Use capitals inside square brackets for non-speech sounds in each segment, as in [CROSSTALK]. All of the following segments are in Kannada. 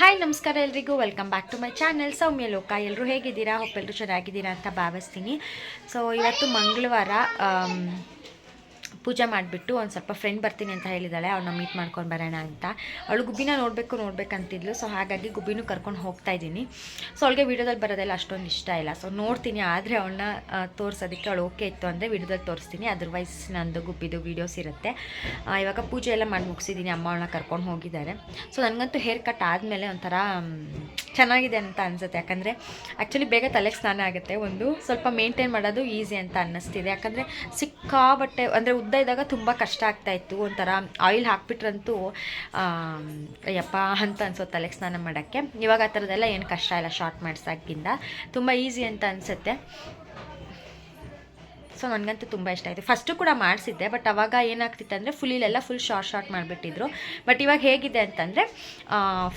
ಹಾಯ್, ನಮಸ್ಕಾರ ಎಲ್ರಿಗೂ. Welcome back to my channel Soumya Loka. ಎಲ್ಲರೂ ಹೇಗಿದ್ದೀರಾ? ಹೋಪ್ ಎಲ್ಲರೂ ಚೆನ್ನಾಗಿದ್ದೀರಾ ಅಂತ ಭಾವಿಸ್ತೀನಿ. ಸೊ ಇವತ್ತು ಮಂಗಳವಾರ ಪೂಜೆ ಮಾಡಿಬಿಟ್ಟು ಒಂದು ಸ್ವಲ್ಪ ಫ್ರೆಂಡ್ ಬರ್ತೀನಿ ಅಂತ ಹೇಳಿದ್ದಾಳೆ ಅವನ್ನ ಮೀಟ್ ಮಾಡ್ಕೊಂಡು ಬರೋಣ ಅಂತ. ಅವಳು ಗುಬ್ಬಿನ ನೋಡಬೇಕು, ನೋಡ್ಬೇಕಂತಿದ್ಲು ಸೊ ಹಾಗಾಗಿ ಗುಬ್ಬಿನೂ ಕರ್ಕೊಂಡು ಹೋಗ್ತಾ ಇದ್ದೀನಿ. ಸೊ ಅವಳಿಗೆ ವಿಡಿಯೋದಲ್ಲಿ ಬರೋದೆಲ್ಲ ಅಷ್ಟೊಂದು ಇಷ್ಟ ಇಲ್ಲ. ಸೊ ನೋಡ್ತೀನಿ, ಆದರೆ ಅವಳನ್ನ ತೋರಿಸೋದಕ್ಕೆ ಅವಳು ಓಕೆ ಇತ್ತು ಅಂದರೆ ವಿಡಿಯೋದಲ್ಲಿ ತೋರಿಸ್ತೀನಿ. ಅದರ್ವೈಸ್ ನಂದು ಗುಬ್ಬಿದು ವೀಡಿಯೋಸ್ ಇರುತ್ತೆ. ಇವಾಗ ಪೂಜೆ ಎಲ್ಲ ಮಾಡಿ ಮುಗಿಸಿದ್ದೀನಿ, ಅಮ್ಮ ಅವಳನ್ನ ಕರ್ಕೊಂಡು ಹೋಗಿದ್ದಾರೆ. ಸೊ ನನಗಂತೂ ಹೇರ್ ಕಟ್ ಆದಮೇಲೆ ಒಂಥರ ಚೆನ್ನಾಗಿದೆ ಅಂತ ಅನಿಸುತ್ತೆ. ಯಾಕಂದರೆ ಆ್ಯಕ್ಚುಲಿ ಬೇಗ ತಲೆಗೆ ಸ್ನಾನ ಆಗುತ್ತೆ. ಒಂದು ಸ್ವಲ್ಪ ಮೇಂಟೈನ್ ಮಾಡೋದು ಈಸಿ ಅಂತ ಅನ್ನಿಸ್ತಿದೆ. ಯಾಕಂದರೆ ಸಿಕ್ಕಾಬಟ್ಟೆ ಅಂದರೆ ಇದ್ದಾಗ ತುಂಬ ಕಷ್ಟ ಆಗ್ತಾ ಇತ್ತು. ಒಂಥರ ಆಯಿಲ್ ಹಾಕ್ಬಿಟ್ರಂತೂ ಯಪ್ಪ ಅಂತ ಅನ್ಸೋ ತಲೆಗೆ ಸ್ನಾನ ಮಾಡೋಕ್ಕೆ. ಇವಾಗ ಆ ಥರದ್ದೆಲ್ಲ ಏನು ಕಷ್ಟ ಇಲ್ಲ ಶಾರ್ಟ್ ಮಾಡ್ಸೋಕ್ಕಿಂತ ತುಂಬ ಈಸಿ ಅಂತ ಅನಿಸುತ್ತೆ. ಸೊ ನನಗಂತೂ ತುಂಬ ಇಷ್ಟ ಆಯಿತು. ಫಸ್ಟು ಕೂಡ ಮಾಡಿಸಿದ್ದೆ ಬಟ್ ಅವಾಗ ಏನಾಗ್ತಿತ್ತು ಅಂದರೆ ಫುಲ್ಲಿಲೆಲ್ಲ ಫುಲ್ ಶಾರ್ಟ್ ಶಾರ್ಟ್ ಮಾಡಿಬಿಟ್ಟಿದ್ರು. ಬಟ್ ಇವಾಗ ಹೇಗಿದೆ ಅಂತಂದರೆ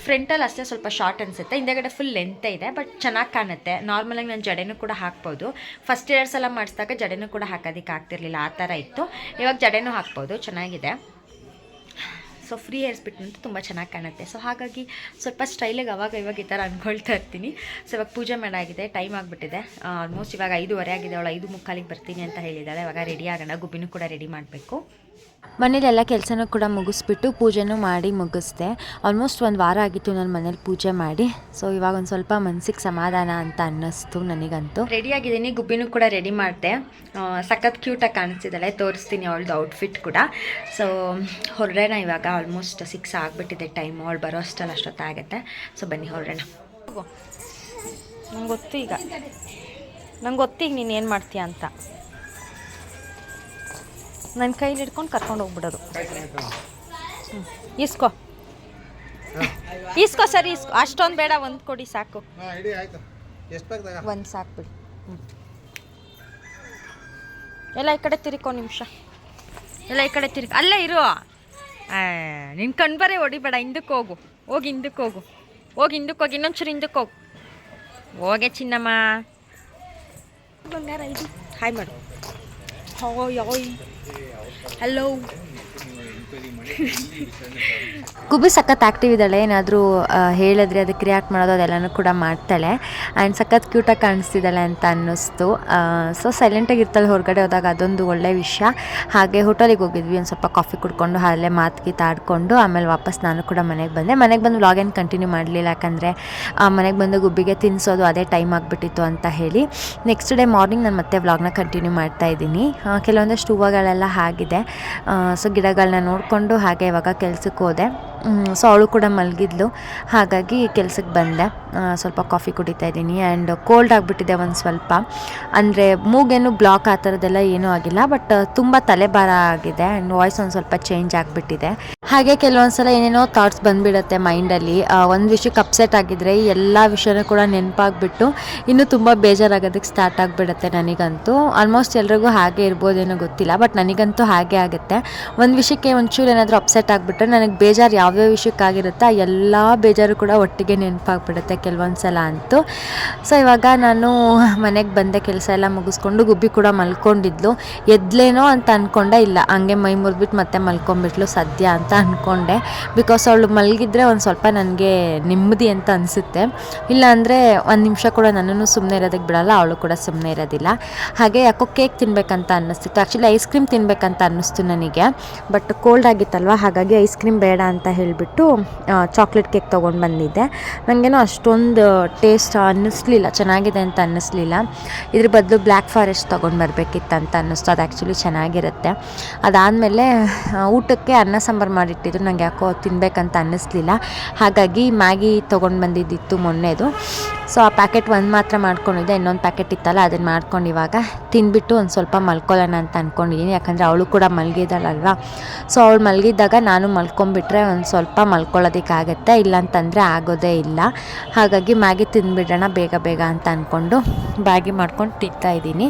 ಫ್ರಂಟಲ್ಲಿ ಅಷ್ಟೇ ಸ್ವಲ್ಪ ಶಾರ್ಟ್ ಅನಿಸುತ್ತೆ. ಹಿಂದೆಗಡೆ ಫುಲ್ ಲೆಂತೆ ಇದೆ ಬಟ್ ಚೆನ್ನಾಗಿ ಕಾಣುತ್ತೆ. ನಾರ್ಮಲಾಗಿ ನಾನು ಜಡೆನೂ ಕೂಡ ಹಾಕ್ಬೋದು. ಫಸ್ಟ್ ಎರಡು ಸಲ ಮಾಡಿಸಿದಾಗ ಜಡೆನೂ ಕೂಡ ಹಾಕೋದಕ್ಕೆ ಆಗ್ತಿರ್ಲಿಲ್ಲ. ಆ ಥರ ಇತ್ತು. ಇವಾಗ ಜಡೆನೂ ಹಾಕ್ಬೋದು. ಚೆನ್ನಾಗಿದೆ. ಸೊ ಫ್ರೀ ಹೇರ್ಸ್ ಬಿಟ್ಟಂತೂ ತುಂಬ ಚೆನ್ನಾಗಿ ಕಾಣುತ್ತೆ. ಸೊ ಹಾಗಾಗಿ ಸ್ವಲ್ಪ ಸ್ಟೈಲಿಗೆ ಅವಾಗ ಇವಾಗ ಈ ಥರ ಅಂದ್ಕೊಳ್ತಾ ಇರ್ತೀನಿ. ಸೊ ಇವಾಗ ಪೂಜೆ ಮಾಡಾಗಿದೆ ಟೈಮ್ ಆಗಿಬಿಟ್ಟಿದೆ. ಆಲ್ಮೋಸ್ಟ್ ಇವಾಗ ಐದುವರೆ ಆಗಿದೆ. ಅವಳು ಐದು ಮುಕ್ಕಾಲಿಗೆ ಬರ್ತೀನಿ ಅಂತ ಹೇಳಿದ್ದಾಳೆ. ಇವಾಗ ರೆಡಿ ಆಗೋಣ. ಗುಬ್ಬಿನೂ ಕೂಡ ರೆಡಿ ಮಾಡಬೇಕು. ಮನೇಲೆಲ್ಲ ಕೆಲಸನೂ ಕೂಡ ಮುಗಿಸ್ಬಿಟ್ಟು ಪೂಜೆನೂ ಮಾಡಿ ಮುಗಿಸ್ದೆ. ಆಲ್ಮೋಸ್ಟ್ ಒಂದು ವಾರ ಆಗಿತ್ತು ನಾನು ಮನೇಲಿ ಪೂಜೆ ಮಾಡಿ. ಸೊ ಇವಾಗ ಒಂದು ಸ್ವಲ್ಪ ಮನ್ಸಿಗೆ ಸಮಾಧಾನ ಅಂತ ಅನ್ನಿಸ್ತು ನನಗಂತೂ. ರೆಡಿ ಆಗಿದ್ದೀನಿ ಗುಬ್ಬಿನೂ ಕೂಡ ರೆಡಿ ಮಾಡಿದೆ. ಸಖತ್ ಕ್ಯೂಟಾಗಿ ಕಾಣಿಸ್ತಿದ್ದಾಳೆ ತೋರಿಸ್ತೀನಿ ಅವಳದು ಔಟ್ಫಿಟ್ ಕೂಡ. ಸೊ ಹೊರಡೋಣ ಇವಾಗ ಆಲ್ಮೋಸ್ಟ್ ಸಿಕ್ಸ್ ಆಗಿಬಿಟ್ಟಿದೆ ಟೈಮ್ ಅವಳು ಬರೋ ಅಷ್ಟಲ್ಲಿ ಅಷ್ಟೊತ್ತಾಗತ್ತೆ. ಸೊ ಬನ್ನಿ ಹೊರಡೋಣ. ನಂಗೆ ಗೊತ್ತು ಈಗ. ನಂಗೆ ಗೊತ್ತು ಈಗ ನೀನು ಏನು ಮಾಡ್ತೀಯ ಅಂತ. ನನ್ನ ಕೈಲಿ ಹಿಡ್ಕೊಂಡು ಕರ್ಕೊಂಡು ಹೋಗ್ಬಿಡೋದು. ಹ್ಞೂ ಇಸ್ಕೋ ಇಸ್ಕೋ ಸರಿ ಇಸ್ಕೋ ಅಷ್ಟೊಂದು ಬೇಡ ಒಂದು ಕೊಡಿ ಸಾಕು. ಹಾಂ ಇಡಿ ಆಯ್ತು. ಎಷ್ಟು ಬೇಕಾಗ ಒಂದು ಸಾಕು ಬಿಡಿ. ಹ್ಞೂ ಎಲ್ಲ ಈ ಕಡೆ ತಿರ್ಕೋ ನಿಮಿಷ. ಎಲ್ಲ ಈ ಕಡೆ ತಿರ್ಕ. ಅಲ್ಲೇ ಇರು. ನಿನ್ನ ಕಣ್ಬರೇ ಹೊಡಿಬೇಡ ಹಿಂದಕ್ಕೆ ಹೋಗು. ಹೋಗಿ ಹಿಂದಕ್ಕೆ ಹೋಗು. ಹೋಗಿ ಹಿಂದಕ್ಕೆ ಹೋಗಿ ಇನ್ನೊಂಚೂರು ಹಿಂದಕ್ಕೆ ಹೋಗು. ಹೋಗೆ ಚಿನ್ನಮ್ಮ. ಬಂಗಾರ ಇದು ಹಾಯ್ ಮಾಡು ಹಾಯ್ ಹಾಯ್ ಹಲೋ ಗುಬ್ಬಿ ಸಖತ್ ಆ್ಯಕ್ಟಿವ್ ಇದ್ದಾಳೆ, ಏನಾದರೂ ಹೇಳಿದ್ರೆ ಅದಕ್ಕೆ ರಿಯಾಕ್ಟ್ ಮಾಡೋದು ಅದೆಲ್ಲನೂ ಕೂಡ ಮಾಡ್ತಾಳೆ. ಆ್ಯಂಡ್ ಸಖತ್ ಕ್ಯೂಟಾಗಿ ಕಾಣಿಸ್ತಿದ್ದಾಳೆ ಅಂತ ಅನ್ನಿಸ್ತು. ಸೊ ಸೈಲೆಂಟಾಗಿ ಇರ್ತಾಳೆ ಹೊರಗಡೆ ಹೋದಾಗ ಅದೊಂದು ಒಳ್ಳೆ ವಿಷಯ. ಹಾಗೆ ಹೋಟೆಲಿಗೆ ಹೋಗಿದ್ವಿ, ಒಂದು ಸ್ವಲ್ಪ ಕಾಫಿ ಕುಡ್ಕೊಂಡು, ಅಲ್ಲೇ ಮಾತು ಆಡಿಕೊಂಡು, ಆಮೇಲೆ ವಾಪಸ್ ನಾನು ಕೂಡ ಮನೆಗೆ ಬಂದೆ. ಮನೆಗೆ ಬಂದು ವ್ಲಾಗ್ ಏನು ಕಂಟಿನ್ಯೂ ಮಾಡಲಿಲ್ಲ, ಯಾಕಂದರೆ ಮನೆಗೆ ಬಂದು ಗುಬ್ಬಿಗೆ ತಿನ್ನಿಸೋದು ಅದೇ ಟೈಮ್ ಆಗಿಬಿಟ್ಟಿತ್ತು ಅಂತ ಹೇಳಿ. ನೆಕ್ಸ್ಟ್ ಡೇ ಮಾರ್ನಿಂಗ್ ನಾನು ಮತ್ತೆ ವ್ಲಾಗ್ನ ಕಂಟಿನ್ಯೂ ಮಾಡ್ತಾ ಇದ್ದೀನಿ. ಕೆಲವೊಂದಷ್ಟು ಹೂವುಗಳೆಲ್ಲ ಆಗಿದೆ ಸೊ ಗಿಡಗಳನ್ನ ನೋಡಿಕೊಂಡು ಹಾಗೆ ಇವಾಗ ಕೆಲ್ಸಕ್ಕೆ ಹೋದೆ ಸೊ ಅವಳು ಕೂಡ ಮಲಗಿದ್ಲು. ಹಾಗಾಗಿ ಕೆಲ್ಸಕ್ಕೆ ಬಂದೆ. ಸ್ವಲ್ಪ ಕಾಫಿ ಕುಡಿತಾ ಇದ್ದೀನಿ. ಆ್ಯಂಡ್ ಕೋಲ್ಡ್ ಆಗಿಬಿಟ್ಟಿದೆ ಒಂದು ಸ್ವಲ್ಪ. ಅಂದರೆ ಮೂಗೇನು ಬ್ಲಾಕ್ ಆ ಥರದ್ದೆಲ್ಲ ಏನೂ ಆಗಿಲ್ಲ ಬಟ್ ತುಂಬ ತಲೆಭಾರ ಆಗಿದೆ ಆ್ಯಂಡ್ ವಾಯ್ಸ್ ಒಂದು ಸ್ವಲ್ಪ ಚೇಂಜ್ ಆಗಿಬಿಟ್ಟಿದೆ. ಹಾಗೆ ಕೆಲವೊಂದು ಸಲ ಏನೇನೋ ಥಾಟ್ಸ್ ಬಂದುಬಿಡುತ್ತೆ ಮೈಂಡಲ್ಲಿ ಒಂದು ವಿಷಯಕ್ಕೆ ಅಪ್ಸೆಟ್ ಆಗಿದ್ರೆ ಎಲ್ಲ ವಿಷಯನೂ ಕೂಡ ನೆನಪಾಗ್ಬಿಟ್ಟು ಇನ್ನೂ ತುಂಬ ಬೇಜಾರಾಗೋದಕ್ಕೆ ಸ್ಟಾರ್ಟ್ ಆಗಿಬಿಡುತ್ತೆ ನನಗಂತೂ. ಆಲ್ಮೋಸ್ಟ್ ಎಲ್ರಿಗೂ ಹಾಗೆ ಇರ್ಬೋದೇನೋ ಗೊತ್ತಿಲ್ಲ ಬಟ್ ನನಗಂತೂ ಹಾಗೆ ಆಗುತ್ತೆ. ಒಂದು ವಿಷಯಕ್ಕೆ ಒಂಚೂರು ಏನಾದರೂ ಅಪ್ಸೆಟ್ ಆಗಿಬಿಟ್ರೆ ನನಗೆ ಬೇಜಾರು ಯಾವ್ಯಾವ ವಿಷಯಕ್ಕಾಗಿರುತ್ತೆ ಎಲ್ಲ ಬೇಜಾರು ಕೂಡ ಒಟ್ಟಿಗೆ ನೆನಪಾಗ್ಬಿಡುತ್ತೆ ಕೆಲವೊಂದು ಸಲ ಅಂತೂ. ಸೊ ಇವಾಗ ನಾನು ಮನೆಗೆ ಬಂದೆ, ಕೆಲಸ ಎಲ್ಲ ಮುಗಿಸ್ಕೊಂಡು ಗುಬ್ಬಿ ಕೂಡ ಮಲ್ಕೊಂಡಿದ್ಲು. ಎದ್ಲೇನೋ ಅಂತ ಅಂದ್ಕೊಂಡೆ ಇಲ್ಲ, ಹಂಗೆ ಮೈ ಮುರಿದ್ಬಿಟ್ಟು ಮತ್ತೆ ಮಲ್ಕೊಂಡ್ಬಿಟ್ಲು ಸದ್ಯ ಅಂತ ಅಂದ್ಕೊಂಡೆ ಬಿಕಾಸ್ ಅವಳು ಮಲಗಿದ್ರೆ ಒಂದು ಸ್ವಲ್ಪ ನನಗೆ ನೆಮ್ಮದಿ ಅಂತ ಅನಿಸುತ್ತೆ. ಇಲ್ಲ ಅಂದರೆ ಒಂದು ನಿಮಿಷ ಕೂಡ ನನ್ನನ್ನು ಸುಮ್ಮನೆ ಇರೋದಕ್ಕೆ ಬಿಡಲ್ಲ, ಅವಳು ಕೂಡ ಸುಮ್ಮನೆ ಇರೋದಿಲ್ಲ. ಹಾಗೆ ಯಾಕೋ ಕೇಕ್ ತಿನ್ನಬೇಕಂತ ಅನ್ನಿಸ್ತಿತ್ತು. ಆ್ಯಕ್ಚುಲಿ ಐಸ್ ಕ್ರೀಮ್ ತಿನ್ನಬೇಕಂತ ಅನ್ನಿಸ್ತು ನನಗೆ. ಬಟ್ ಕೋಲ್ಡ್ ಆಗಿತ್ತಲ್ವ, ಹಾಗಾಗಿ ಐಸ್ ಕ್ರೀಮ್ ಬೇಡ ಅಂತ ಹೇಳಿಬಿಟ್ಟು ಚಾಕ್ಲೇಟ್ ಕೇಕ್ ತೊಗೊಂಡು ಬಂದಿದ್ದೆ. ನನಗೇನೋ ಅಷ್ಟೊಂದು ಟೇಸ್ಟ್ ಅನ್ನಿಸ್ಲಿಲ್ಲ. ಚೆನ್ನಾಗಿದೆ ಅಂತ ಅನ್ನಿಸ್ಲಿಲ್ಲ. ಇದ್ರ ಬದಲು ಬ್ಲ್ಯಾಕ್ ಫಾರೆಸ್ಟ್ ತೊಗೊಂಡು ಬರಬೇಕಿತ್ತು ಅಂತ ಅನ್ನಿಸ್ತು. ಅದು ಆ್ಯಕ್ಚುಲಿ ಚೆನ್ನಾಗಿರುತ್ತೆ. ಅದಾದಮೇಲೆ ಊಟಕ್ಕೆ ಅನ್ನ ಸಾಂಬಾರು ಮಾಡಿಟ್ಟಿದ್ರು. ನನಗೆ ಯಾಕೋ ತಿನ್ನಬೇಕಂತ ಅನ್ನಿಸ್ಲಿಲ್ಲ. ಹಾಗಾಗಿ ಮ್ಯಾಗಿ ತೊಗೊಂಡು ಬಂದಿದ್ದಿತ್ತು ಮೊನ್ನೆದು. ಸೊ ಆ ಪ್ಯಾಕೆಟ್ ಒಂದು ಮಾತ್ರ ಮಾಡ್ಕೊಂಡಿದ್ದೆ, ಇನ್ನೊಂದು ಪ್ಯಾಕೆಟ್ ಇತ್ತಲ್ಲ ಅದನ್ನು ಮಾಡ್ಕೊಂಡು ಇವಾಗ ತಿಂದ್ಬಿಟ್ಟು ಒಂದು ಸ್ವಲ್ಪ ಮಲ್ಕೊಳ್ಳೋಣ ಅಂತ ಅಂದ್ಕೊಂಡಿದ್ದೀನಿ ಯಾಕಂದರೆ ಅವಳು ಕೂಡ ಮಲಗಿದ್ದಾಳಲ್ವ ಸೊ ಅವಳು ಮಲಗಿದ್ದಾಗ ನಾನು ಮಲ್ಕೊಂಬಿಟ್ರೆ ಒಂದು ಸ್ವಲ್ಪ ಮಲ್ಕೊಳ್ಳೋದಕ್ಕಾಗತ್ತೆ, ಇಲ್ಲಾಂತಂದರೆ ಆಗೋದೇ ಇಲ್ಲ. ಹಾಗಾಗಿ ಮ್ಯಾಗಿ ತಿಂದ್ಬಿಡೋಣ ಬೇಗ ಬೇಗ ಅಂತ ಅಂದ್ಕೊಂಡು ಬ್ಯಾಗಿ ಮಾಡ್ಕೊಂಡು ತಿಂತಾ ಇದ್ದೀನಿ.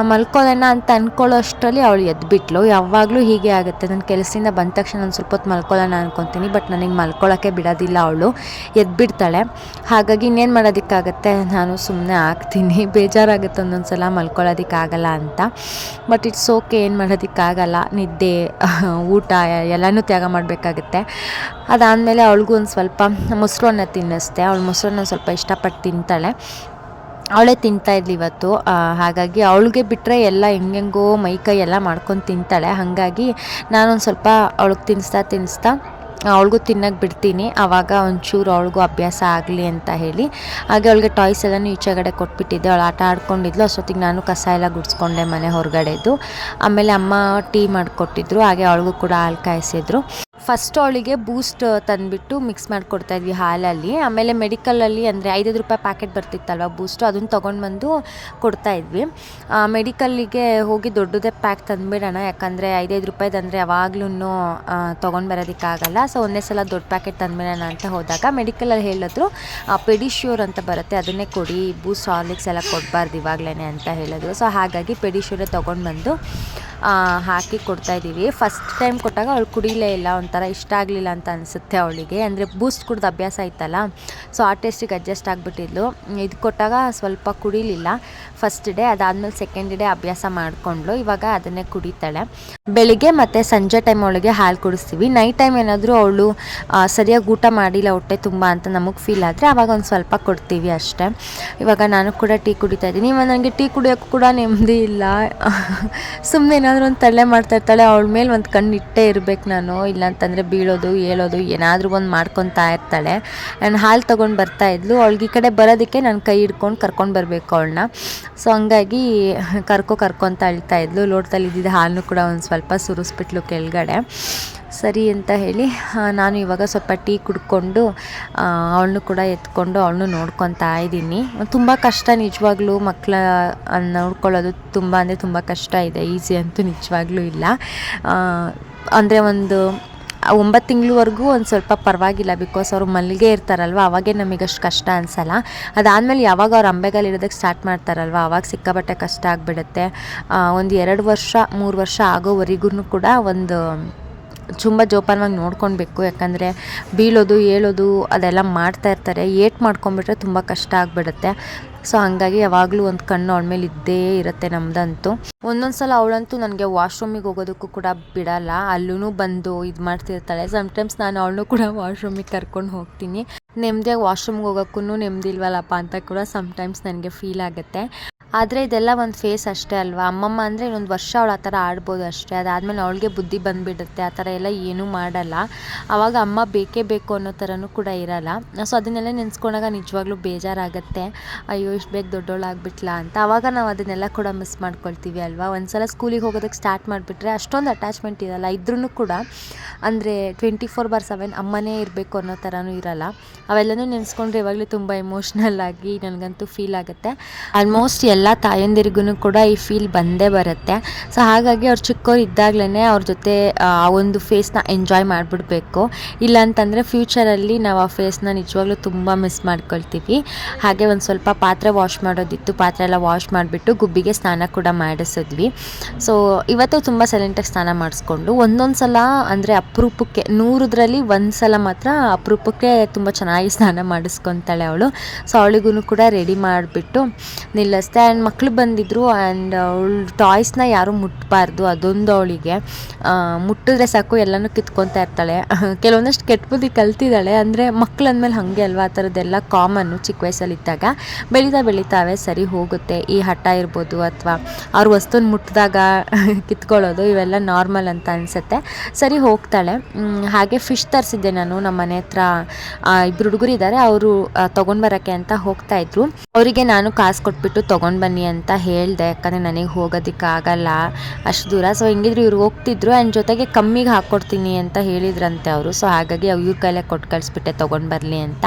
ಮಲ್ಕೊಳ್ಳೋಣ ಅಂತ ಅಂದ್ಕೊಳ್ಳೋ ಅಷ್ಟರಲ್ಲಿ ಅವಳು ಎದ್ಬಿಟ್ಲು. ಯಾವಾಗಲೂ ಹೀಗೆ ಆಗುತ್ತೆ. ನನ್ನ ಕೆಲಸದಿಂದ ಬಂದ ತಕ್ಷಣ ನಾನು ಸ್ವಲ್ಪ ಹೊತ್ತು ಮಲ್ಕೊಳ್ಳೋಣ ಅನ್ಕೊತೀನಿ, ಬಟ್ ನನಗೆ ಮಲ್ಕೊಳ್ಳೋಕ್ಕೆ ಬಿಡೋದಿಲ್ಲ ಅವಳು. ಎದ್ಬಿಡ್ತಾಳೆ. ಹಾಗಾಗಿ ಇನ್ನೇನು ಮಾಡೋದಕ್ಕಾಗತ್ತೆ? ನಾನು ಸುಮ್ಮನೆ ಹಾಕ್ತೀನಿ ಬೇಜಾರಾಗುತ್ತೆ ಒಂದೊಂದು ಸಲ ಮಲ್ಕೊಳ್ಳೋದಕ್ಕಾಗಲ್ಲ ಅಂತ. ಬಟ್ ಇಟ್ಸ್ ಓಕೆ, ಏನು ಮಾಡೋದಕ್ಕಾಗಲ್ಲ. ನಿದ್ದೆ, [LAUGHS] ಊಟ, ಎಲ್ಲನೂ ತ್ಯಾಗ ಮಾಡಬೇಕಾಗುತ್ತೆ. ಅದಾದಮೇಲೆ ಅವಳಿಗೂ ಒಂದು ಸ್ವಲ್ಪ ಮೊಸರು ಅನ್ನ ತಿನ್ನಿಸ್ದೆ. ಅವಳು ಮೊಸರನ್ನ ಸ್ವಲ್ಪ ಇಷ್ಟಪಟ್ಟು ತಿಂತಾಳೆ. ಅವಳೇ ತಿಂತಾ ಇದ್ಲು ಇವತ್ತು. ಹಾಗಾಗಿ ಅವಳಿಗೆ ಬಿಟ್ಟರೆ ಎಲ್ಲ ಹೆಂಗೆಂಗೋ ಮೈ ಕೈ ಎಲ್ಲ ಮಾಡ್ಕೊಂಡು ತಿಂತಾಳೆ. ಹಾಗಾಗಿ ನಾನೊಂದು ಸ್ವಲ್ಪ ಅವಳಿಗೆ ತಿನ್ನಿಸ್ತಾ ತಿನ್ನಿಸ್ತಾ ಅವಳಿಗೂ ತಿನ್ನಕ್ಕೆ ಬಿಡ್ತೀನಿ. ಆವಾಗ ಒಂಚೂರು ಅವಳಿಗೂ ಅಭ್ಯಾಸ ಆಗಲಿ ಅಂತ ಹೇಳಿ. ಹಾಗೆ ಅವಳಿಗೆ ಟಾಯ್ಸ್ ಎಲ್ಲನೂ ಈಚೆಗಡೆ ಕೊಟ್ಬಿಟ್ಟಿದ್ದೆ. ಅವಳು ಆಟ ಆಡ್ಕೊಂಡಿದ್ಲು. ಅಷ್ಟೊತ್ತಿಗೆ ನಾನು ಕಸ ಎಲ್ಲ ಗುಡಿಸ್ಕೊಂಡೆ ಮನೆ ಹೊರಗಡೆದು. ಆಮೇಲೆ ಅಮ್ಮ ಟೀ ಮಾಡಿಕೊಟ್ಟಿದ್ರು. ಹಾಗೆ ಅವಳಿಗೂ ಕೂಡ ಹಾಲು ಕಾಯಿಸಿದ್ರು. ಫಸ್ಟ್ ಅವಳಿಗೆ ಬೂಸ್ಟ್ ತಂದುಬಿಟ್ಟು ಮಿಕ್ಸ್ ಮಾಡಿಕೊಡ್ತಾ ಇದ್ವಿ ಹಾಲಲ್ಲಿ. ಆಮೇಲೆ ಮೆಡಿಕಲಲ್ಲಿ ಅಂದರೆ ಐದೈದು ರೂಪಾಯಿ ಪ್ಯಾಕೆಟ್ ಬರ್ತಿತ್ತಲ್ವ ಬೂಸ್ಟು ಅದನ್ನು ತೊಗೊಂಡು ಬಂದು ಕೊಡ್ತಾ ಇದ್ವಿ. ಮೆಡಿಕಲ್ಲಿಗೆ ಹೋಗಿ ದೊಡ್ಡದೇ ಪ್ಯಾಕ್ ತಂದುಬಿಡೋಣ, ಯಾಕಂದರೆ ಐದೈದು ರೂಪಾಯಿದಂದರೆ ಯಾವಾಗ್ಲೂ ತೊಗೊಂಡು ಬರೋದಕ್ಕಾಗಲ್ಲ ಸೊ ಒಂದೇ ಸಲ ದೊಡ್ಡ ಪ್ಯಾಕೆಟ್ ತಂದುಬಿಡೋಣ ಅಂತ ಹೋದಾಗ ಮೆಡಿಕಲಲ್ಲಿ ಹೇಳಿದ್ರು ಪೆಡಿಶ್ಯೂರ್ ಅಂತ ಬರುತ್ತೆ, ಅದನ್ನೇ ಕೊಡಿ ಬೂಸ್ಟ್ ಹಾರ್ಲಿಕ್ಸ್ ಎಲ್ಲ ಕೊಡಬಾರ್ದು ಇವಾಗಲೇ ಅಂತ ಹೇಳಿದ್ರು. ಸೊ ಹಾಗಾಗಿ ಪೆಡಿಶ್ಯೂರೇ ತೊಗೊಂಡು ಬಂದು ಹಾಕಿ ಕೊಡ್ತಾ ಇದ್ದೀವಿ. ಫಸ್ಟ್ ಟೈಮ್ ಕೊಟ್ಟಾಗ ಅವಳು ಕುಡಿಲೇ ಇಲ್ಲ, ಒಂಥರ ಇಷ್ಟ ಆಗಲಿಲ್ಲ ಅಂತ ಅನಿಸುತ್ತೆ ಅವಳಿಗೆ. ಅಂದರೆ ಬೂಸ್ಟ್ ಕುಡ್ದು ಅಭ್ಯಾಸ ಇತ್ತಲ್ಲ ಸೊ ಆ ಟೇಸ್ಟಿಗೆ ಅಡ್ಜಸ್ಟ್ ಆಗಿಬಿಟ್ಟಿದ್ಲು. ಇದು ಕೊಟ್ಟಾಗ ಸ್ವಲ್ಪ ಕುಡಿಲಿಲ್ಲ. ಫಸ್ಟ್ ಡೇ ಅದಾದಮೇಲೆ ಸೆಕೆಂಡ್ ಡೇ ಅಭ್ಯಾಸ ಮಾಡಿಕೊಂಡ್ಳು. ಇವಾಗ ಅದನ್ನೇ ಕುಡಿತಾಳೆ. ಬೆಳಿಗ್ಗೆ ಮತ್ತು ಸಂಜೆ ಟೈಮ್ ಒಳಗೆ ಹಾಲು ಕುಡಿಸ್ತೀವಿ. ನೈಟ್ ಟೈಮ್ ಏನಾದರೂ ಅವಳು ಸರಿಯಾಗಿ ಊಟ ಮಾಡಿಲ್ಲ ಹೊಟ್ಟೆ ತುಂಬ ಅಂತ ನಮಗೆ ಫೀಲ್ ಆದರೆ ಆವಾಗ ಒಂದು ಸ್ವಲ್ಪ ಕೊಡ್ತೀವಿ ಅಷ್ಟೇ. ಇವಾಗ ನಾನು ಕೂಡ ಟೀ ಕುಡಿತಾ ಇದ್ದೀನಿ. ಇವಾಗ ನನಗೆ ಟೀ ಕುಡಿಯೋಕ್ಕೂ ಕೂಡ ನೆಮ್ಮದಿ ಇಲ್ಲ. [LAUGHS] ಸುಮ್ಮನೆ ಏನಾದರೂ ಒಂದು ತಳ್ಳೆ ಮಾಡ್ತಾ ಇರ್ತಾಳೆ. ಅವಳ ಮೇಲೆ ಒಂದು ಕಣ್ಣು ಇಟ್ಟೇ ಇರಬೇಕು ನಾನು. ಇಲ್ಲಾಂತಂದರೆ ಬೀಳೋದು, ಏಳೋದು, ಏನಾದರೂ ಒಂದು ಮಾಡ್ಕೊತಾ ಇರ್ತಾಳೆ. ನಾನು ಹಾಲು ತೊಗೊಂಡು ಬರ್ತಾ ಇದ್ಲು. ಅವಳಿಗೆ ಈ ಕಡೆ ಬರೋದಕ್ಕೆ ನಾನು ಕೈ ಹಿಡ್ಕೊಂಡು ಕರ್ಕೊಂಡು ಬರಬೇಕು ಅವಳನ್ನ. ಸೊ ಹಂಗಾಗಿ ಕರ್ಕೊ ಅಂತ ಅಳ್ತಾ ಇದ್ಲು. ಲೋಟದಲ್ಲಿ ಇದ್ದಿದ್ದ ಹಾಲನ್ನು ಕೂಡ ಒಂದು ಸ್ವಲ್ಪ ಸುರಿಸ್ಬಿಟ್ಲು ಕೆಳಗಡೆ. ಸರಿ ಅಂತ ಹೇಳಿ ನಾನು ಇವಾಗ ಸ್ವಲ್ಪ ಟೀ ಕುಡ್ಕೊಂಡು ಅವಳನ್ನು ಕೂಡ ಎತ್ಕೊಂಡು ಅವಳನ್ನು ನೋಡ್ಕೊತಾ ಇದ್ದೀನಿ. ತುಂಬ ಕಷ್ಟ ನಿಜವಾಗ್ಲೂ ಮಕ್ಕಳ ನೋಡ್ಕೊಳ್ಳೋದು ತುಂಬ ಅಂದರೆ ತುಂಬ ಕಷ್ಟ ಇದೆ. ಈಸಿ ಅಂತೂ ನಿಜವಾಗ್ಲೂ ಇಲ್ಲ. ಅಂದರೆ ಒಂದು ಒಂಬತ್ತು ತಿಂಗಳವರೆಗೂ ಒಂದು ಸ್ವಲ್ಪ ಪರವಾಗಿಲ್ಲ ಬಿಕಾಸ್ ಅವರು ಮಲ್ಲಿಗೆ ಇರ್ತಾರಲ್ವ, ಅವಾಗೆ ನಮಗೆ ಅಷ್ಟು ಕಷ್ಟ ಅನಿಸಲ್ಲ. ಅದಾದಮೇಲೆ ಯಾವಾಗ ಅವ್ರು ಅಂಬೆಗಾಲು ಇಡೋದಕ್ಕೆ ಸ್ಟಾರ್ಟ್ ಮಾಡ್ತಾರಲ್ವ, ಅವಾಗ ಸಿಕ್ಕಾಪಟ್ಟೆ ಕಷ್ಟ ಆಗಿಬಿಡುತ್ತೆ. ಒಂದು ಎರಡು ವರ್ಷ, ಮೂರು ವರ್ಷ ಆಗೋವರೆಗೂ ಕೂಡ ಒಂದು ತುಂಬ ಜೋಪಾನವಾಗಿ ನೋಡ್ಕೊಳ್ಬೇಕು, ಯಾಕಂದರೆ ಬೀಳೋದು, ಏಳೋದು ಅದೆಲ್ಲ ಮಾಡ್ತಾ ಇರ್ತಾರೆ. ಏಟ್ ಮಾಡ್ಕೊಂಬಿಟ್ರೆ ತುಂಬ ಕಷ್ಟ ಆಗಿಬಿಡುತ್ತೆ. ಸೊ ಹಾಗಾಗಿ ಯಾವಾಗಲೂ ಒಂದು ಕಣ್ಣು ಅವಳ ಮೇಲೆ ಇದ್ದೇ ಇರುತ್ತೆ ನಮ್ಮದಂತೂ ಒಂದೊಂದು ಸಲ ಅವಳಂತೂ ನನಗೆ ವಾಶ್ರೂಮಿಗೆ ಹೋಗೋದಕ್ಕೂ ಕೂಡ ಬಿಡಲ್ಲ. ಅಲ್ಲೂ ಬಂದು ಇದು ಮಾಡ್ತಿರ್ತಾಳೆ. ಸಮ್ಟೈಮ್ಸ್ ನಾನು ಅವಳನ್ನೂ ಕೂಡ ವಾಶ್ರೂಮಿಗೆ ಕರ್ಕೊಂಡು ಹೋಗ್ತೀನಿ. ನೆಮ್ಮದಿಯಾಗಿ ವಾಶ್ರೂಮ್ಗೆ ಹೋಗೋಕ್ಕೂ ನೆಮ್ಮದಿ ಇಲ್ವಲ್ಲಪ್ಪ ಅಂತ ಕೂಡ ಸಮ್ಟೈಮ್ಸ್ ನನಗೆ ಫೀಲ್ ಆಗುತ್ತೆ. ಆದರೆ ಇದೆಲ್ಲ ಒಂದು ಫೇಸ್ ಅಷ್ಟೇ ಅಲ್ವಾ? ಅಮ್ಮಮ್ಮ ಅಂದರೆ ಇನ್ನೊಂದು ವರ್ಷ ಅವಳು ಆ ಥರ ಆಡ್ಬೋದು ಅಷ್ಟೇ. ಅದಾದಮೇಲೆ ಅವಳಿಗೆ ಬುದ್ಧಿ ಬಂದುಬಿಡುತ್ತೆ. ಆ ಥರ ಎಲ್ಲ ಏನೂ ಮಾಡಲ್ಲ. ಆವಾಗ ಅಮ್ಮ ಬೇಕೇ ಬೇಕು ಅನ್ನೋ ಥರನೂ ಕೂಡ ಇರಲ್ಲ. ಸೊ ಅದನ್ನೆಲ್ಲ ನೆನೆಸ್ಕೊಂಡಾಗ ನಿಜವಾಗ್ಲೂ ಬೇಜಾರಾಗುತ್ತೆ. ಅಯ್ಯೋ, ಇಷ್ಟು ಬೇಗ ದೊಡ್ಡವಳಾಗ್ಬಿಟ್ಲ ಅಂತ. ಆವಾಗ ನಾವು ಅದನ್ನೆಲ್ಲ ಕೂಡ ಮಿಸ್ ಮಾಡ್ಕೊಳ್ತೀವಿ ಅಲ್ವಾ? ಒಂದ್ಸಲ ಸ್ಕೂಲಿಗೆ ಹೋಗೋದಕ್ಕೆ ಸ್ಟಾರ್ಟ್ ಮಾಡಿಬಿಟ್ರೆ ಅಷ್ಟೊಂದು ಅಟ್ಯಾಚ್ಮೆಂಟ್ ಇರಲ್ಲ. ಇದ್ರೂ ಕೂಡ ಅಂದರೆ ಟ್ವೆಂಟಿ ಫೋರ್ ಬಾರ್ ಸೆವೆನ್ ಅಮ್ಮನೇ ಇರಬೇಕು ಅನ್ನೋ ಥರನೂ ಇರಲ್ಲ. ಅವೆಲ್ಲನೂ ನೆನೆಸ್ಕೊಂಡ್ರೆ ಇವಾಗಲೂ ತುಂಬ ಎಮೋಷ್ನಲ್ ಆಗಿ ನನಗಂತೂ ಫೀಲ್ ಆಗುತ್ತೆ. ಆಲ್ಮೋಸ್ಟ್ ಎಲ್ಲ ತಾಯಂದಿರಿಗೂ ಕೂಡ ಈ ಫೀಲ್ ಬಂದೇ ಬರುತ್ತೆ. ಸೊ ಹಾಗಾಗಿ ಅವ್ರು ಚಿಕ್ಕವ್ರು ಇದ್ದಾಗಲೇ ಅವ್ರ ಜೊತೆ, ಆ, ಒಂದು ಫೇಸ್ನ ಎಂಜಾಯ್ ಮಾಡಿಬಿಡ್ಬೇಕು. ಇಲ್ಲಾಂತಂದರೆ ಫ್ಯೂಚರಲ್ಲಿ ನಾವು ಆ ಫೇಸ್ನ ನಿಜವಾಗ್ಲೂ ತುಂಬ ಮಿಸ್ ಮಾಡ್ಕೊಳ್ತೀವಿ. ಹಾಗೆ ಒಂದು ಸ್ವಲ್ಪ ಪಾತ್ರೆ ವಾಶ್ ಮಾಡೋದಿತ್ತು, ಪಾತ್ರೆ ಎಲ್ಲ ವಾಶ್ ಮಾಡಿಬಿಟ್ಟು ಗುಬ್ಬಿಗೆ ಸ್ನಾನ ಕೂಡ ಮಾಡಿಸಿದ್ವಿ. ಸೊ ಇವತ್ತು ತುಂಬ ಸೈಲೆಂಟಾಗಿ ಸ್ನಾನ ಮಾಡಿಸ್ಕೊಂಡು ಒಂದೊಂದು ಸಲ ಅಂದರೆ ಅಪರೂಪಕ್ಕೆ, ನೂರದ್ರಲ್ಲಿ ಒಂದು ಸಲ ಮಾತ್ರ ಅಪರೂಪಕ್ಕೆ ತುಂಬ ಚೆನ್ನಾಗಿ ಸ್ನಾನ ಮಾಡಿಸ್ಕೊತಾಳೆ ಅವಳು. ಸೊ ಅವಳಿಗೂ ಕೂಡ ರೆಡಿ ಮಾಡಿಬಿಟ್ಟು ನಿಲ್ಲಿಸ್ದೆ. ಆ್ಯಂಡ್ ಮಕ್ಕಳು ಬಂದಿದ್ದರು ಆ್ಯಂಡ್ ಅವಳು ಟಾಯ್ಸ್ನ ಯಾರೂ ಮುಟ್ಟಬಾರ್ದು ಅದೊಂದು ಅವಳಿಗೆ. ಮುಟ್ಟಿದ್ರೆ ಸಾಕು, ಎಲ್ಲನೂ ಕಿತ್ಕೊತಾ ಇರ್ತಾಳೆ. [LAUGHS] ಕೆಲವೊಂದಷ್ಟು ಕೆಟ್ಟ ಬುದ್ಧಿ ಕಲ್ತಿದ್ದಾಳೆ. ಅಂದರೆ ಮಕ್ಳು ಅಂದಮೇಲೆ ಹಾಗೆ ಅಲ್ವಾ? ಆ ಥರದ್ದೆಲ್ಲ ಕಾಮನ್ನು ಚಿಕ್ಕ ವಯಸ್ಸಲ್ಲಿದ್ದಾಗ. ಬೆಳೀತಾ ಬೆಳೀತಾವೆ, ಸರಿ ಹೋಗುತ್ತೆ. ಈ ಹಠ ಇರ್ಬೋದು ಅಥವಾ ಅವ್ರ ವಸ್ತುನ ಮುಟ್ಟಿದಾಗ [LAUGHS] ಕಿತ್ಕೊಳ್ಳೋದು, ಇವೆಲ್ಲ ನಾರ್ಮಲ್ ಅಂತ ಅನಿಸುತ್ತೆ. ಸರಿ ಹೋಗ್ತಾಳೆ. ಹಾಗೆ ಫಿಶ್ ತರಿಸಿದ್ದೆ ನಾನು ನಮ್ಮ ಮನೆ ಹತ್ರ. ಇಬ್ಬರು ಹುಡುಗರು ಇದ್ದಾರೆ ಅವರು ತೊಗೊಂಡು ಬರೋಕ್ಕೆ ಅಂತ ಹೋಗ್ತಾ ಇದ್ರು. ಅವರಿಗೆ ನಾನು ಕಾಸು ಕೊಟ್ಬಿಟ್ಟು ತೊಗೊಂಡು ಬನ್ನಿ ಅಂತ ಹೇಳಿದೆ, ಯಾಕಂದರೆ ನನಗೆ ಹೋಗೋದಕ್ಕೆ ಆಗಲ್ಲ ಅಷ್ಟು ದೂರ. ಸೊ ಹೆಂಗಿದ್ರು ಇವ್ರು ಹೋಗ್ತಿದ್ರು. ಆ್ಯಂಡ್ ಜೊತೆಗೆ ಕಮ್ಮಿಗೆ ಹಾಕ್ಕೊಡ್ತೀನಿ ಅಂತ ಹೇಳಿದ್ರಂತೆ ಅವರು. ಸೊ ಹಾಗಾಗಿ ಇವ್ರ ಕೈಲೇ ಕೊಟ್ಟು ಕಳಿಸ್ಬಿಟ್ಟೆ, ತೊಗೊಂಡು ಬರಲಿ ಅಂತ.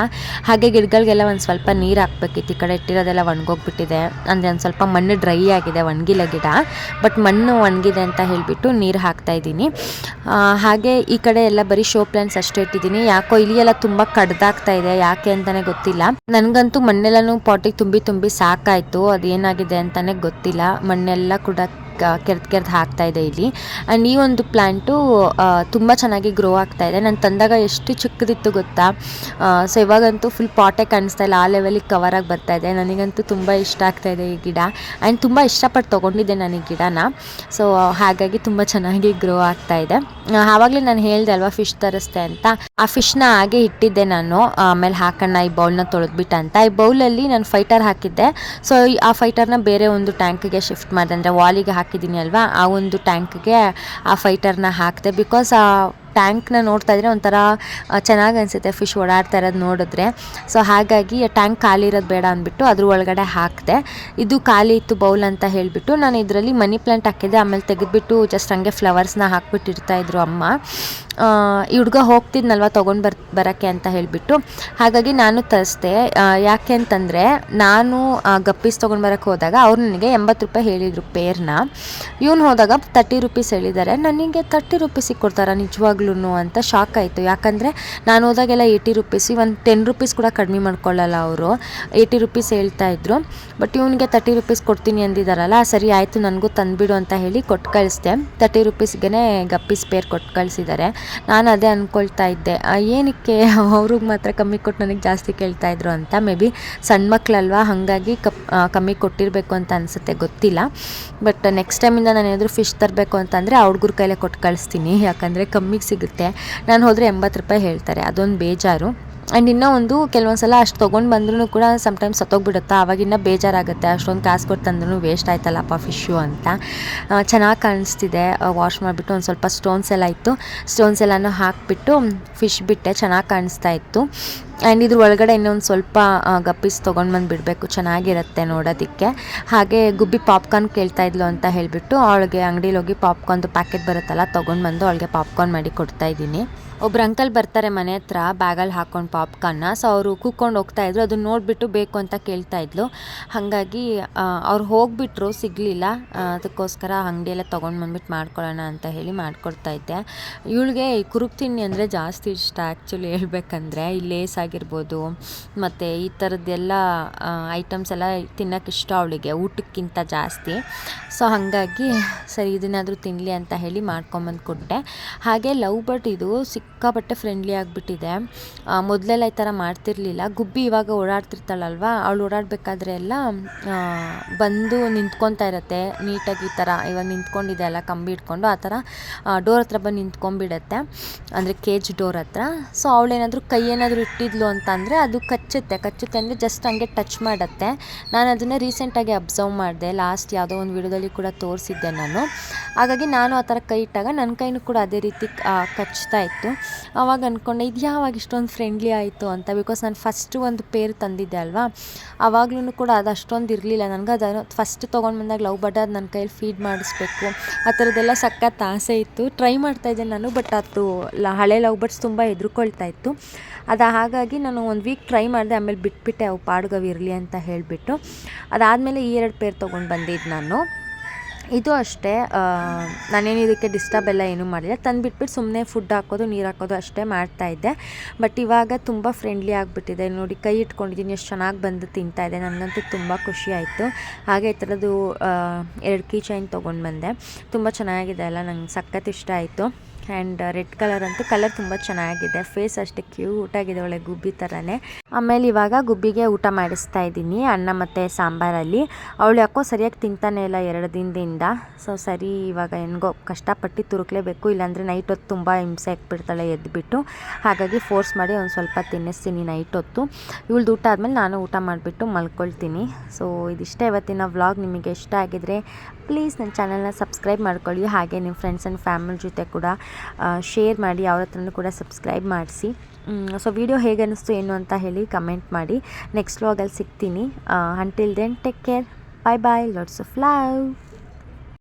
ಹಾಗೆ ಗಿಡಗಳಿಗೆಲ್ಲ ಒಂದು ಸ್ವಲ್ಪ ನೀರು ಹಾಕ್ಬೇಕಿತ್ತು. ಈ ಕಡೆ ಇಟ್ಟಿರೋದೆಲ್ಲ ಒಣಗೋಗ್ಬಿಟ್ಟಿದೆ. ಅಂದರೆ ಒಂದು ಸ್ವಲ್ಪ ಮಣ್ಣು ಡ್ರೈ ಆಗಿದೆ, ಒಣಗಿಲ್ಲ ಗಿಡ. ಬಟ್ ಮಣ್ಣು ಒಣಗಿದೆ ಅಂತ ಹೇಳಿಬಿಟ್ಟು ನೀರು ಹಾಕ್ತಾ ಇದ್ದೀನಿ. ಹಾಗೆ ಈ ಕಡೆ ಎಲ್ಲ ಬರೀ ಶೋ ಪ್ಲಾಂಟ್ಸ್ ಅಷ್ಟೇ ಇಟ್ಟಿದ್ದೀನಿ. ಯಾಕೋ ಇಲ್ಲಿ ಎಲ್ಲ ತುಂಬ ಕಡ್ದಾಗ್ತಾ ಇದೆ. ಯಾಕೆ ಅಂತಲೇ ಗೊತ್ತಿಲ್ಲ. ನನಗಂತೂ ಮಣ್ಣೆಲ್ಲನೂ ಪಾಟಿಗೆ ತುಂಬಿ ತುಂಬಿ ಸಾಕಾಯಿತು. ಅದೇನು ಏನಾಗಿದೆ ಅಂತಲೇ ಗೊತ್ತಿಲ್ಲ. ಮಣ್ಣೆಲ್ಲ ಕೂಡ ಕೆರೆದ್, ಕೆರೆದು ಹಾಕ್ತಾ ಇದೆ ಇಲ್ಲಿ. ಆ್ಯಂಡ್ ಈ ಒಂದು ಪ್ಲ್ಯಾಂಟು ತುಂಬ ಚೆನ್ನಾಗಿ ಗ್ರೋ ಆಗ್ತಾ ಇದೆ. ನಾನು ತಂದಾಗ ಎಷ್ಟು ಚಿಕ್ಕದಿತ್ತು ಗೊತ್ತಾ? ಸೊ ಇವಾಗಂತೂ ಫುಲ್ ಪಾಟೇ ಕಾಣಿಸ್ತಾ ಇಲ್ಲ. ಆ ಲೆವೆಲಿಗೆ ಆಗಿ ಬರ್ತಾ ಇದೆ. ನನಗಂತೂ ತುಂಬ ಇಷ್ಟ ಆಗ್ತಾ ಇದೆ ಈ ಗಿಡ. ಆ್ಯಂಡ್ ತುಂಬ ಇಷ್ಟಪಟ್ಟು ತೊಗೊಂಡಿದ್ದೆ ನಾನು ಈ ಗಿಡನ. ಸೊ ಹಾಗಾಗಿ ತುಂಬ ಚೆನ್ನಾಗಿ ಗ್ರೋ ಆಗ್ತಾ ಇದೆ. ಆವಾಗಲೇ ನಾನು ಹೇಳಿದೆ ಅಲ್ವಾ ಫಿಶ್ ತರಿಸ್ತೆ ಅಂತ. ಆ ಫಿಶ್ನ ಹಾಗೆ ಇಟ್ಟಿದ್ದೆ ನಾನು. ಆಮೇಲೆ ಹಾಕೋಣ ಈ ಬೌಲ್ನ ತೊಳೆದ್ಬಿಟ್ಟು ಅಂತ. ಈ ಬೌಲಲ್ಲಿ ನಾನು ಫೈಟರ್ ಹಾಕಿದ್ದೆ. ಸೊ ಆ ಫೈಟರ್ನ ಬೇರೆ ಒಂದು ಟ್ಯಾಂಕ್ಗೆ ಶಿಫ್ಟ್ ಮಾಡಿದೆ ಅಂದರೆ ವಾಲಿಗೆ ಹಾಕಿದ್ದೀನಿ ಅಲ್ವಾ? ಆ ಒಂದು ಟ್ಯಾಂಕ್ಗೆ ಆ ಫೈಟರ್ನ ಹಾಕಿದೆ ಬಿಕಾಸ್ ಆ ಟ್ಯಾಂಕ್ನ ನೋಡ್ತಾ ಇದ್ರೆ ಒಂಥರ ಚೆನ್ನಾಗಿ ಅನಿಸುತ್ತೆ ಫಿಶ್ ಓಡಾಡ್ತಾ ಇರೋದು ನೋಡಿದ್ರೆ. ಸೊ ಹಾಗಾಗಿ ಟ್ಯಾಂಕ್ ಖಾಲಿ ಇರೋದು ಬೇಡ ಅಂದ್ಬಿಟ್ಟು ಅದ್ರ ಒಳಗಡೆ ಹಾಕಿದೆ. ಇದು ಖಾಲಿ ಇತ್ತು ಬೌಲ್ ಅಂತ ಹೇಳಿಬಿಟ್ಟು ನಾನು ಇದರಲ್ಲಿ ಮನಿ ಪ್ಲಾಂಟ್ ಹಾಕಿದ್ದೆ. ಆಮೇಲೆ ತೆಗೆದುಬಿಟ್ಟು ಜಸ್ಟ್ ಹಂಗೆ ಫ್ಲವರ್ಸ್ನ ಹಾಕ್ಬಿಟ್ಟಿರ್ತಾ ಇದ್ರು ಅಮ್ಮ. ಈ ಹುಡುಗ ಹೋಗ್ತಿದ್ನಲ್ವ ತೊಗೊಂಡು ಬರ್, ಬರೋಕ್ಕೆ ಅಂತ ಹೇಳಿಬಿಟ್ಟು. ಹಾಗಾಗಿ ನಾನು ತರಿಸ್ದೆ. ಯಾಕೆ ಅಂತಂದರೆ ನಾನು ಗಪ್ಪೀಸ್ ತೊಗೊಂಡು ಬರೋಕ್ಕೆ ಹೋದಾಗ ಅವ್ರು ನನಗೆ ಎಂಬತ್ತು ರೂಪಾಯಿ ಹೇಳಿದರು ಪೇರ್ನ ಇವ್ನು ಹೋದಾಗ ತರ್ಟಿ ರುಪೀಸ್ ಹೇಳಿದ್ದಾರೆ. ನನಗೆ ತರ್ಟಿ ರುಪೀಸಿಗೆ ಕೊಡ್ತಾರೆ ನಿಜವಾಗ್ಲೂ? ಅಂತ ಶಾಕ್ ಆಯಿತು. ಯಾಕಂದರೆ ನಾನು ಹೋದಾಗೆಲ್ಲ eighty rupees even ten rupees ಕೂಡ ಕಡಿಮೆ ಮಾಡ್ಕೊಳ್ಳಲ್ಲ ಅವರು. ಏಯ್ಟಿ ರುಪೀಸ್ ಹೇಳ್ತಾ ಇದ್ರು. ಬಟ್ ಇವನಿಗೆ ತರ್ಟಿ ರುಪೀಸ್ ಕೊಡ್ತೀನಿ ಅಂದಿದ್ದಾರಲ್ಲ ಸರಿ ಆಯಿತು, ನನಗೂ ತಂದುಬಿಡು ಅಂತ ಹೇಳಿ ಕೊಟ್ಟು ಕಳಿಸ್ದೆ ತರ್ಟಿ ರುಪೀಸ್ಗೆ ಗಪ್ಪಿ ಸ್ಪೇರ್ ಕೊಟ್ಟು ಕಳಿಸಿದ್ದಾರೆ ನಾನು ಅದೇ ಅಂದ್ಕೊಳ್ತಾ ಇದ್ದೆ. ಏನಕ್ಕೆ ಅವ್ರಿಗೆ ಮಾತ್ರ ಕಮ್ಮಿ ಕೊಟ್ಟು ನನಗೆ ಜಾಸ್ತಿ ಕೇಳ್ತಾ ಇದ್ರು ಅಂತ ಮೇ ಬಿ ಸಣ್ಣ ಮಕ್ಕಳಲ್ವಾ ಹಾಗಾಗಿ ಕಪ್ ಕಮ್ಮಿ ಕೊಟ್ಟಿರಬೇಕು ಅಂತ ಅನಿಸುತ್ತೆ, ಗೊತ್ತಿಲ್ಲ. ಬಟ್ ನೆಕ್ಸ್ಟ್ ಟೈಮಿಂದ ನಾನು ಏನಾದರೂ ಫಿಶ್ ತರಬೇಕು ಅಂತಂದರೆ ಆ ಹುಡುಗರ ಕೈಲೇ ಕೊಟ್ಟು ಕಳಿಸ್ತೀನಿ ಯಾಕಂದರೆ ಕಮ್ಮಿಗೆ ಸಿಗುತ್ತೆ. ನಾನು ಹೋದರೆ ಎಂಬತ್ತು ರೂಪಾಯಿ ಹೇಳ್ತಾರೆ. ಅದೊಂದು ಬೇಜಾರು. ಆ್ಯಂಡ್ ಇನ್ನೂ ಒಂದು ಕೆಲವೊಂದು ಸಲ ಅಷ್ಟು ತೊಗೊಂಡು ಬಂದ್ರೂ ಕೂಡ ಸಮ್ಟೈಮ್ಸ್ ಸತ್ತೋಗ್ಬಿಡುತ್ತಾ? ಆವಾಗಿನ್ನ ಬೇಜಾರಾಗುತ್ತೆ. ಅಷ್ಟೊಂದು ಕಾಸು ಕೊಟ್ಟು ತಂದ್ರೂ ವೇಸ್ಟ್ ಆಯ್ತಲ್ಲಪ್ಪ ಫಿಶ್ಶು ಅಂತ. ಚೆನ್ನಾಗಿ ಕಾಣಿಸ್ತಿದೆ. ವಾಶ್ ಮಾಡಿಬಿಟ್ಟು ಒಂದು ಸ್ವಲ್ಪ ಸ್ಟೋನ್ಸ್ ಎಲ್ಲ ಇತ್ತು. ಸ್ಟೋನ್ಸ್ ಎಲ್ಲನೂ ಹಾಕಿಬಿಟ್ಟು ಫಿಶ್ ಬಿಟ್ಟೆ. ಚೆನ್ನಾಗಿ ಕಾಣಿಸ್ತಾ ಇತ್ತು. ಆ್ಯಂಡ್ ಇದ್ರ ಒಳಗಡೆ ಇನ್ನೊಂದು ಸ್ವಲ್ಪ ಗಪ್ಪಿಸ್ ತೊಗೊಂಡು ಬಂದು ಬಿಡಬೇಕು. ಚೆನ್ನಾಗಿರುತ್ತೆ ನೋಡೋದಕ್ಕೆ. ಹಾಗೆ ಗುಬ್ಬಿ ಪಾಪ್ಕಾರ್ನ್ ಕೇಳ್ತಾ ಇದ್ಲು ಅಂತ ಹೇಳಿಬಿಟ್ಟು ಅವಳಿಗೆ ಅಂಗಡಿಲಿ ಹೋಗಿ ಪಾಪ್ಕಾರ್ನ್ದು ಪ್ಯಾಕೆಟ್ ಬರುತ್ತಲ್ಲ, ತೊಗೊಂಡು ಬಂದು ಅವಳಿಗೆ ಪಾಪ್ಕಾರ್ನ್ ಮಾಡಿ ಕೊಡ್ತಾ ಇದ್ದೀನಿ. ಒಬ್ರು ಅಂಕಲ್ ಬರ್ತಾರೆ ಮನೆ ಹತ್ರ ಬ್ಯಾಗಲ್ಲಿ ಹಾಕೊಂಡು ಪಾಪ್ಕಾರ್ನ್ನ ಸೊ ಅವರು ಕೂತ್ಕೊಂಡು ಹೋಗ್ತಾ ಇದ್ರು ಅದನ್ನ ನೋಡಿಬಿಟ್ಟು ಬೇಕು ಅಂತ ಕೇಳ್ತಾ ಇದ್ಲು. ಹಾಗಾಗಿ ಅವ್ರು ಹೋಗಿಬಿಟ್ರು, ಸಿಗಲಿಲ್ಲ. ಅದಕ್ಕೋಸ್ಕರ ಅಂಗಡಿಯೆಲ್ಲ ತೊಗೊಂಡು ಬಂದ್ಬಿಟ್ಟು ಮಾಡ್ಕೊಳ್ಳೋಣ ಅಂತ ಹೇಳಿ ಮಾಡ್ಕೊಡ್ತಾ ಇದ್ದೆ. ಇವಳಿಗೆ ಕುರುಕ್ ತಿಂಡಿ ಅಂದರೆ ಜಾಸ್ತಿ ಇಷ್ಟ ಆ್ಯಕ್ಚುಲಿ ಹೇಳ್ಬೇಕಂದ್ರೆ. ಈ ಲೇಸ್ ಆಗಿರ್ಬೋದು, ಮತ್ತು ಈ ಥರದ್ದೆಲ್ಲ ಐಟಮ್ಸ್ ಎಲ್ಲ ತಿನ್ನೋಕೆ ಇಷ್ಟ ಅವಳಿಗೆ, ಊಟಕ್ಕಿಂತ ಜಾಸ್ತಿ. ಸೊ ಹಾಗಾಗಿ ಸರಿ, ಇದನ್ನಾದರೂ ತಿನ್ನಲಿ ಅಂತ ಹೇಳಿ ಮಾಡ್ಕೊಂಬಂದು ಕೊಟ್ಟೆ. ಹಾಗೆ ಲವ್ ಬರ್ಡ್ ಇದು ಸಿಕ್ಕಾಪಟ್ಟೆ ಫ್ರೆಂಡ್ಲಿ ಆಗಿಬಿಟ್ಟಿದೆ. ಮೊದಲೆಲ್ಲ ಈ ಥರ ಮಾಡ್ತಿರ್ಲಿಲ್ಲ. ಗುಬ್ಬಿ ಇವಾಗ ಓಡಾಡ್ತಿರ್ತಾಳಲ್ವ, ಅವಳು ಓಡಾಡಬೇಕಾದ್ರೆ ಎಲ್ಲ ಬಂದು ನಿಂತ್ಕೊತಾ ಇರತ್ತೆ. ನೀಟಾಗಿ ಈ ಥರ ಇವಾಗ ನಿಂತ್ಕೊಂಡಿದೆ ಅಲ್ಲ, ಕಂಬಿ ಇಟ್ಕೊಂಡು, ಆ ಥರ ಡೋರ್ ಹತ್ರ ಬಂದು ನಿಂತ್ಕೊಂಡ್ಬಿಡತ್ತೆ. ಅಂದರೆ ಕೇಜ್ ಡೋರ್ ಹತ್ರ. ಸೊ ಅವಳೇನಾದರೂ ಕೈ ಏನಾದರೂ ಇಟ್ಟಿದ್ಲು ಅಂತ ಅಂದರೆ ಅದು ಕಚ್ಚುತ್ತೆ. ಕಚ್ಚುತ್ತೆ ಅಂದರೆ ಜಸ್ಟ್ ಹಂಗೆ ಟಚ್ ಮಾಡುತ್ತೆ. ನಾನು ಅದನ್ನು ರೀಸೆಂಟಾಗಿ ಅಬ್ಸರ್ವ್ ಮಾಡಿದೆ. ಲಾಸ್ಟ್ ಯಾವುದೋ ಒಂದು ವಿಡಿಯೋದಲ್ಲಿ ಕೂಡ ತೋರಿಸಿದ್ದೆ ನಾನು. ಹಾಗಾಗಿ ನಾನು ಆ ಥರ ಕೈ ಇಟ್ಟಾಗ ನನ್ನ ಕೈನೂ ಕೂಡ ಅದೇ ರೀತಿ ಕಚ್ತಾ ಇತ್ತು. ಆವಾಗ ಅಂದ್ಕೊಂಡೆ ಇದು ಯಾವಾಗ ಇಷ್ಟೊಂದು ಫ್ರೆಂಡ್ಲಿ ಆಯಿತು ಅಂತ? ಬಿಕಾಸ್ ನಾನು ಫಸ್ಟು ಒಂದು ಪೇರ್ ತಂದಿದ್ದೆ ಅಲ್ವಾ? ಆವಾಗ್ಲೂ ಕೂಡ ಅದು ಅಷ್ಟೊಂದು ಇರಲಿಲ್ಲ. ನನಗೆ ಅದನ್ನು ಫಸ್ಟ್ ತೊಗೊಂಡು ಬಂದಾಗ ಲವ್ ಬಟ್ ಅದು ನನ್ನ ಕೈಯಲ್ಲಿ ಫೀಡ್ ಮಾಡಿಸ್ಬೇಕು. ಆ ಥರದ್ದೆಲ್ಲ ಸಖತ್ ಆಸೆ ಇತ್ತು. ಟ್ರೈ ಮಾಡ್ತಾಯಿದ್ದೆ ನಾನು ಬಟ್ ಅದು ಹಳೆ ಲವ್ ಬರ್ಡ್ಸ್ ತುಂಬ ಹೆದ್ರುಕೊಳ್ತಾ ಇತ್ತು. ಅದು ಹಾಗಾಗಿ ನಾನು ಒಂದು ವೀಕ್ ಟ್ರೈ ಮಾಡಿದೆ, ಆಮೇಲೆ ಬಿಟ್ಬಿಟ್ಟೆ, ಅವು ಪಾಡ್ಗವಿರಲಿ ಅಂತ ಹೇಳಿಬಿಟ್ಟು. ಅದಾದಮೇಲೆ ಈ ಎರಡು ಪೇರ್ ತೊಗೊಂಡು ಬಂದಿದ್ದು ನಾನು. ಇದು ಅಷ್ಟೇ ನಾನೇನು ಇದಕ್ಕೆ ಡಿಸ್ಟರ್ಬ್ ಎಲ್ಲ ಏನೂ ಮಾಡಿಲ್ಲ ತಂದುಬಿಟ್ಬಿಟ್ಟು ಸುಮ್ಮನೆ ಫುಡ್ ಹಾಕೋದು, ನೀರು ಹಾಕೋದು ಅಷ್ಟೇ ಮಾಡ್ತಾಯಿದ್ದೆ ಬಟ್ ಇವಾಗ ತುಂಬ ಫ್ರೆಂಡ್ಲಿ ಆಗಿಬಿಟ್ಟಿದೆ. ನೋಡಿ, ಕೈ ಇಟ್ಕೊಂಡಿದ್ದೀನಿ ಎಷ್ಟು ಚೆನ್ನಾಗಿ ಬಂದು ತಿಂತಾ ಇದೆ. ನನಗಂತೂ ತುಂಬ ಖುಷಿ ಆಯಿತು. ಹಾಗೆ ಈ ಥರದ್ದು ಎರಡು ಕೀ ಚೈನ್ ತೊಗೊಂಡು ಬಂದೆ. ತುಂಬ ಚೆನ್ನಾಗಿದೆ ಅಲ್ಲ, ನಂಗೆ ಸಖತ್ ಇಷ್ಟ ಆಯಿತು. ಆ್ಯಂಡ್ ರೆಡ್ ಕಲರ್ ಅಂತೂ ಕಲರ್ ತುಂಬ ಚೆನ್ನಾಗಿದೆ. ಫೇಸ್ ಅಷ್ಟೇ ಕ್ಯೂಟಾಗಿದೆ ಒಳ್ಳೆ ಗುಬ್ಬಿ ಥರನೇ. ಆಮೇಲೆ ಇವಾಗ ಗುಬ್ಬಿಗೆ ಊಟ ಮಾಡಿಸ್ತಾ ಇದ್ದೀನಿ, ಅನ್ನ ಮತ್ತು ಸಾಂಬಾರಲ್ಲಿ. ಅವಳು ಯಾಕೋ ಸರಿಯಾಗಿ ತಿಂತಾನೆ ಇಲ್ಲ ಎರಡು ದಿನದಿಂದ. ಸೊ ಸರಿ, ಇವಾಗ ಹೆಂಗೋ ಕಷ್ಟಪಟ್ಟು ತುರುಕ್ಲೇಬೇಕು. ಇಲ್ಲಾಂದರೆ ನೈಟ್ ಹೊತ್ತು ತುಂಬ ಹಿಂಸೆ ಹಾಕ್ಬಿಡ್ತಾಳೆ ಎದ್ದುಬಿಟ್ಟು ಹಾಗಾಗಿ ಫೋರ್ಸ್ ಮಾಡಿ ಒಂದು ಸ್ವಲ್ಪ ತಿನ್ನಿಸ್ತೀನಿ ನೈಟ್ ಹೊತ್ತು. ಇವಳ್ದು ಊಟ ಆದಮೇಲೆ ನಾನು ಊಟ ಮಾಡಿಬಿಟ್ಟು ಮಲ್ಕೊಳ್ತೀನಿ. ಸೊ ಇದಿಷ್ಟೇ ಇವತ್ತಿನ ವ್ಲಾಗ್. ನಿಮಗೆ ಇಷ್ಟ ಆಗಿದ್ರೆ ಪ್ಲೀಸ್ ನನ್ನ ಚಾನಲ್ನ ಸಬ್ಸ್ಕ್ರೈಬ್ ಮಾಡ್ಕೊಳ್ಳಿ. ಹಾಗೆ ನಿಮ್ಮ ಫ್ರೆಂಡ್ಸ್ ಆ್ಯಂಡ್ ಫ್ಯಾಮಿಲಿ ಜೊತೆ ಕೂಡ ಶೇರ್ ಮಾಡಿ, ಅವ್ರ ಹತ್ರನೂ ಕೂಡ ಸಬ್ಸ್ಕ್ರೈಬ್ ಮಾಡಿಸಿ. ಸೊ ವಿಡಿಯೋ ಹೇಗೆ ಅನ್ನಿಸ್ತು, ಏನು ಅಂತ ಹೇಳಿ ಕಮೆಂಟ್ ಮಾಡಿ. ನೆಕ್ಸ್ಟ್ ವ್ಲಾಗಲ್ಲಿ ಸಿಗ್ತೀನಿ. Until then take care bye bye lots of love